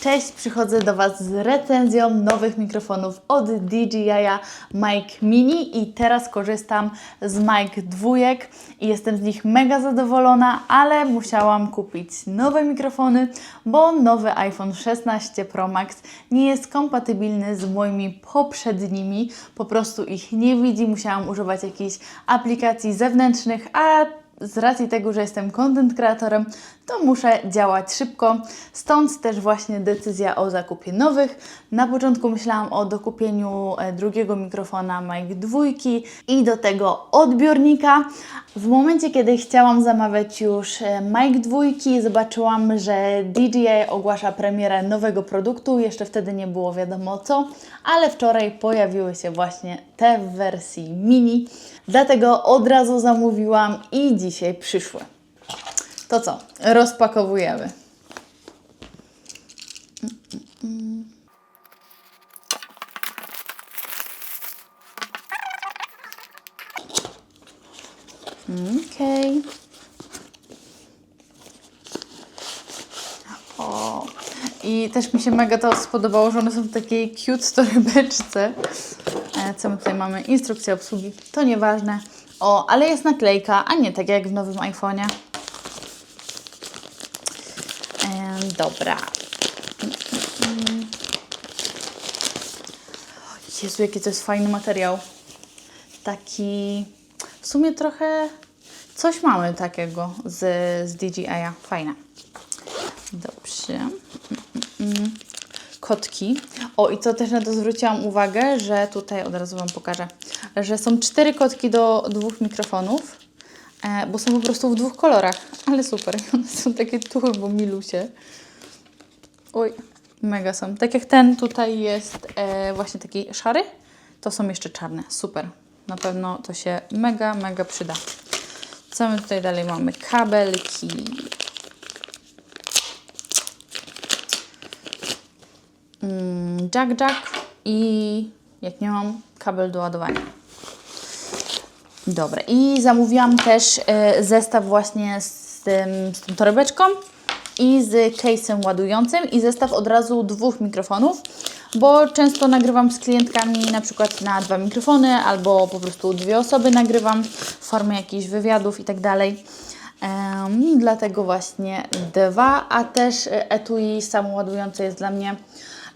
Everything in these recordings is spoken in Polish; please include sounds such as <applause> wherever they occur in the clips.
Cześć, przychodzę do Was z recenzją nowych mikrofonów od DJI Mic Mini i teraz korzystam z Mic dwójek i jestem z nich mega zadowolona, ale musiałam kupić nowe mikrofony, bo nowy iPhone 16 Pro Max nie jest kompatybilny z moimi poprzednimi, po prostu ich nie widzi, musiałam używać jakichś aplikacji zewnętrznych, a z racji tego, że jestem content kreatorem, to muszę działać szybko. Stąd też właśnie decyzja o zakupie nowych. Na początku myślałam o dokupieniu e, drugiego mikrofona Mic 2 i do tego odbiornika. W momencie, kiedy chciałam zamawiać już e, Mic 2, zobaczyłam, że DJI ogłasza premierę nowego produktu. Jeszcze wtedy nie było wiadomo co, ale wczoraj pojawiły się właśnie te w wersji mini. Dlatego od razu zamówiłam i dzisiaj przyszły. To co? Rozpakowujemy. Okej. O. I też mi się mega to spodobało, że one są w takiej cute torebeczce. E, Co my tutaj mamy? Instrukcja obsługi. To nieważne. O, ale jest naklejka, a nie tak jak w nowym iPhone'ie. Dobra. Jezu, jaki to jest fajny materiał. Taki... W sumie trochę... Coś mamy takiego z, z DJI-a. Fajne. Dobrze. Mm, mm, mm. Kotki. O, i co też na to zwróciłam uwagę, że tutaj od razu Wam pokażę, że są cztery kotki do dwóch mikrofonów, e, bo są po prostu w dwóch kolorach. Ale super. <laughs> One są takie turbo milusie. Oj, mega są. Tak jak ten tutaj jest e, właśnie taki szary, to są jeszcze czarne. Super. Na pewno to się mega, mega przyda. Co my tutaj dalej mamy? Kabelki. Mm, jack jack i jak nie mam, kabel do ładowania. Dobra, i zamówiłam też e, zestaw właśnie z, tym, z torebeczką i z case'em ładującym i zestaw od razu dwóch mikrofonów, bo często nagrywam z klientkami na przykład na dwa mikrofony albo po prostu dwie osoby nagrywam w formie jakichś wywiadów i tak dalej. Dlatego właśnie dwa, a też e, etui samoładujące jest dla mnie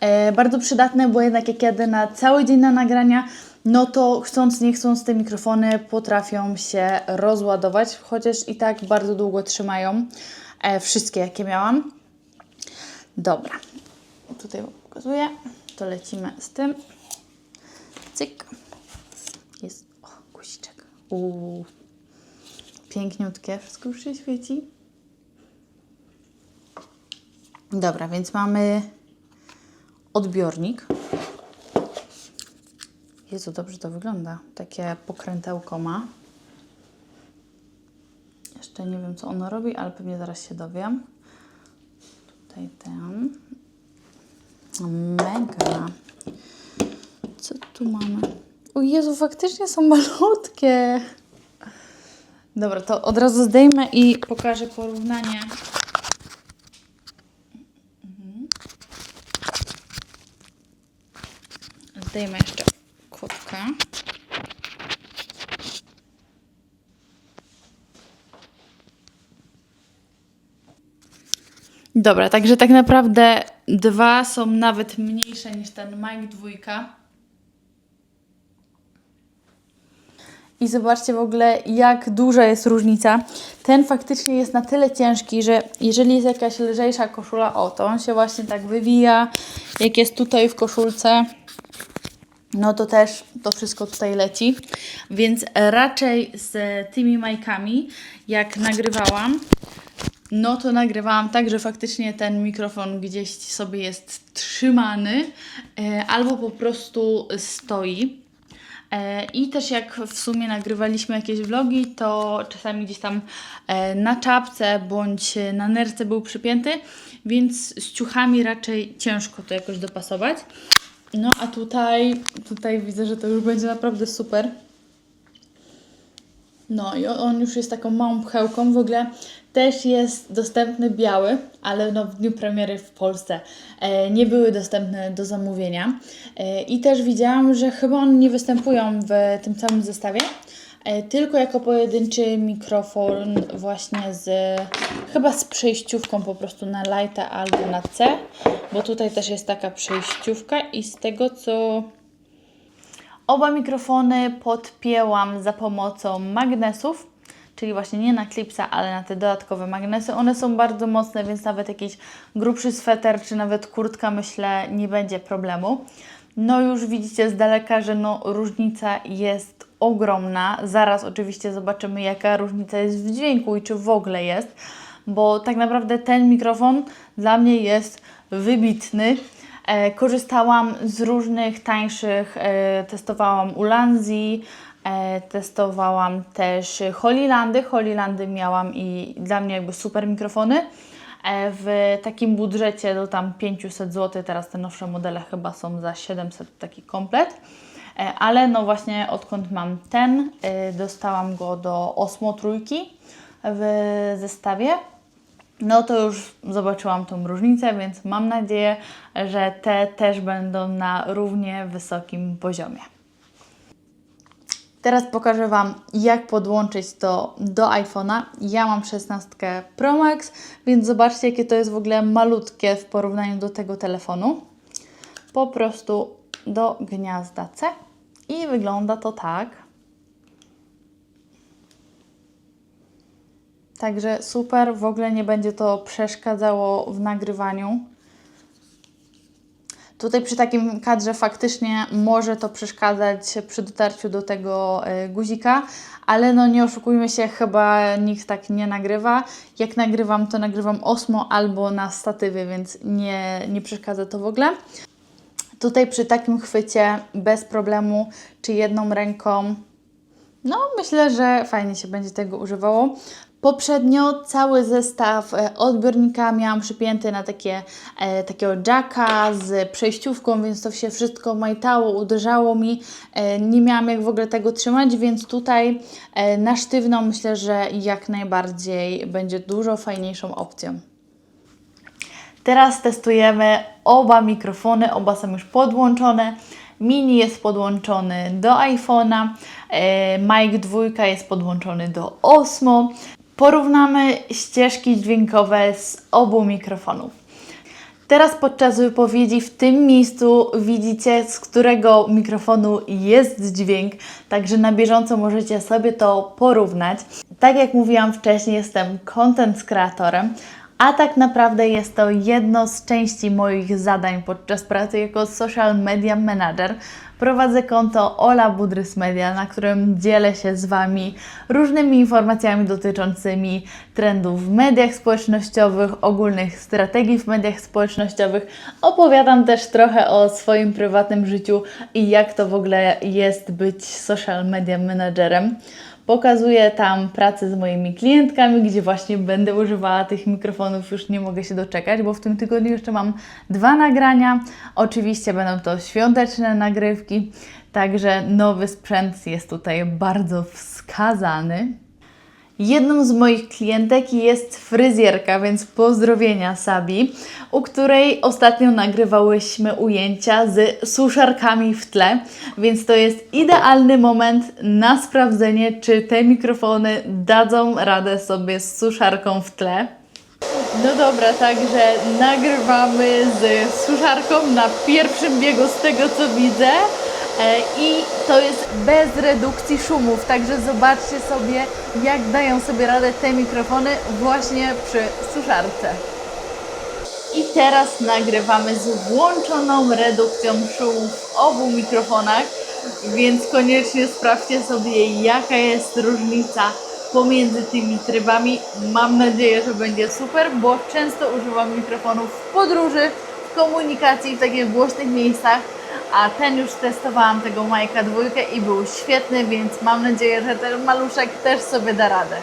e, bardzo przydatne, bo jednak jak jadę na cały dzień na nagrania, no to chcąc nie chcąc te mikrofony potrafią się rozładować, chociaż i tak bardzo długo trzymają e, wszystkie jakie miałam. Dobra, tutaj pokazuję, to lecimy z tym. Cyk. Jest, o, guziczek. Uuu, piękniutkie, wszystko już się świeci. Dobra, więc mamy odbiornik. Jezu, dobrze to wygląda. Takie pokrętełko ma. Jeszcze nie wiem, co ono robi, ale pewnie zaraz się dowiem. Tutaj ten. Mega. Co tu mamy? O Jezu, faktycznie są malutkie. Dobra, to od razu zdejmę i pokażę porównanie. Mhm. Zdejmę jeszcze Dobra, także tak naprawdę dwa są nawet mniejsze niż ten Mic dwójka. I zobaczcie w ogóle, jak duża jest różnica. Ten faktycznie jest na tyle ciężki, że jeżeli jest jakaś lżejsza koszula, o to on się właśnie tak wywija, jak jest tutaj w koszulce, no to też to wszystko tutaj leci. Więc raczej z tymi majkami, jak nagrywałam, no to nagrywałam tak, że faktycznie ten mikrofon gdzieś sobie jest trzymany e, albo po prostu stoi. E, I też jak w sumie nagrywaliśmy jakieś vlogi, to czasami gdzieś tam e, na czapce bądź na nerce był przypięty, więc z ciuchami raczej ciężko to jakoś dopasować. No a tutaj, tutaj widzę, że to już będzie naprawdę super. No i on już jest taką małą pchełką. W ogóle też jest dostępny biały, ale no w dniu premiery w Polsce e, nie były dostępne do zamówienia. E, I też widziałam, że chyba one nie występują w tym samym zestawie, e, tylko jako pojedynczy mikrofon właśnie z chyba z przejściówką po prostu na lighta albo na C, bo tutaj też jest taka przejściówka i z tego co Oba mikrofony podpięłam za pomocą magnesów, czyli właśnie nie na klipsa, ale na te dodatkowe magnesy. One są bardzo mocne, więc nawet jakiś grubszy sweter czy nawet kurtka myślę nie będzie problemu. No już widzicie z daleka, że no różnica jest ogromna. Zaraz oczywiście zobaczymy jaka różnica jest w dźwięku i czy w ogóle jest, bo tak naprawdę ten mikrofon dla mnie jest wybitny. E, korzystałam z różnych tańszych, e, testowałam Ulanzi, e, testowałam też Holylandy. Holylandy miałam i dla mnie jakby super mikrofony. W takim budżecie do tam 500 zł, teraz te nowsze modele chyba są za 700 taki komplet. Ale no właśnie odkąd mam ten, dostałam go do Osmo trójki w zestawie no to już zobaczyłam tą różnicę, więc mam nadzieję, że te też będą na równie wysokim poziomie. Teraz pokażę Wam, jak podłączyć to do iPhone'a. Ja mam 16 Pro Max, więc zobaczcie, jakie to jest w ogóle malutkie w porównaniu do tego telefonu. Po prostu do gniazda C i wygląda to tak. Także super, w ogóle nie będzie to przeszkadzało w nagrywaniu. Tutaj przy takim kadrze faktycznie może to przeszkadzać przy dotarciu do tego y, guzika, ale no nie oszukujmy się, chyba nikt tak nie nagrywa. Jak nagrywam, to nagrywam osmo albo na statywie, więc nie, nie przeszkadza to w ogóle. Tutaj przy takim chwycie bez problemu, czy jedną ręką, no myślę, że fajnie się będzie tego używało. Poprzednio cały zestaw e, odbiornika miałam przypięty na takie, e, takiego jacka z przejściówką, więc to się wszystko majtało, uderzało mi. E, nie miałam jak w ogóle tego trzymać, więc tutaj e, na sztywno myślę, że jak najbardziej będzie dużo fajniejszą opcją. Teraz testujemy oba mikrofony, oba są już podłączone. Mini jest podłączony do iPhone'a, e, Mic 2 jest podłączony do Osmo. Porównamy ścieżki dźwiękowe z obu mikrofonów. Teraz podczas wypowiedzi w tym miejscu widzicie, z którego mikrofonu jest dźwięk, także na bieżąco możecie sobie to porównać. Tak jak mówiłam wcześniej, jestem content kreatorem, a tak naprawdę jest to jedno z części moich zadań podczas pracy jako social media manager. Prowadzę konto Ola Budrys Media, na którym dzielę się z Wami różnymi informacjami dotyczącymi trendów w mediach społecznościowych, ogólnych strategii w mediach społecznościowych. Opowiadam też trochę o swoim prywatnym życiu i jak to w ogóle jest być social media managerem. Pokazuję tam pracę z moimi klientkami, gdzie właśnie będę używała tych mikrofonów. Już nie mogę się doczekać, bo w tym tygodniu jeszcze mam dwa nagrania. Oczywiście będą to świąteczne nagrywki, także nowy sprzęt jest tutaj bardzo wskazany. Jedną z moich klientek jest fryzjerka, więc pozdrowienia Sabi, u której ostatnio nagrywałyśmy ujęcia z suszarkami w tle, więc to jest idealny moment na sprawdzenie, czy te mikrofony dadzą radę sobie z suszarką w tle. No dobra, także nagrywamy z suszarką na pierwszym biegu z tego co widzę. E, I to jest bez redukcji szumów, także zobaczcie sobie, jak dają sobie radę te mikrofony właśnie przy suszarce. I teraz nagrywamy z włączoną redukcją szumów w obu mikrofonach, więc koniecznie sprawdźcie sobie, jaka jest różnica pomiędzy tymi trybami. Mam nadzieję, że będzie super, bo często używam mikrofonów w podróży, w komunikacji, w takich głośnych miejscach a ten już testowałam tego Majka dwójkę i był świetny, więc mam nadzieję, że ten maluszek też sobie da radę.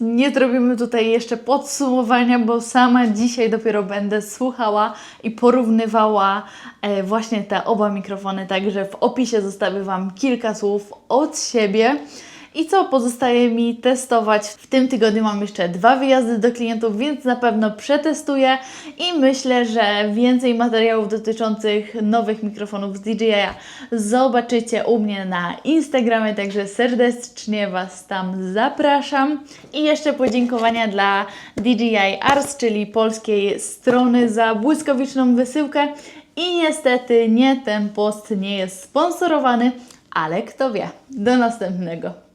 Nie zrobimy tutaj jeszcze podsumowania, bo sama dzisiaj dopiero będę słuchała i porównywała e, właśnie te oba mikrofony, także w opisie zostawię Wam kilka słów od siebie. I co pozostaje mi testować? W tym tygodniu mam jeszcze dwa wyjazdy do klientów, więc na pewno przetestuję i myślę, że więcej materiałów dotyczących nowych mikrofonów z DJI zobaczycie u mnie na Instagramie, także serdecznie Was tam zapraszam. I jeszcze podziękowania dla DJI Ars, czyli polskiej strony za błyskawiczną wysyłkę. I niestety nie ten post nie jest sponsorowany, ale kto wie. Do następnego.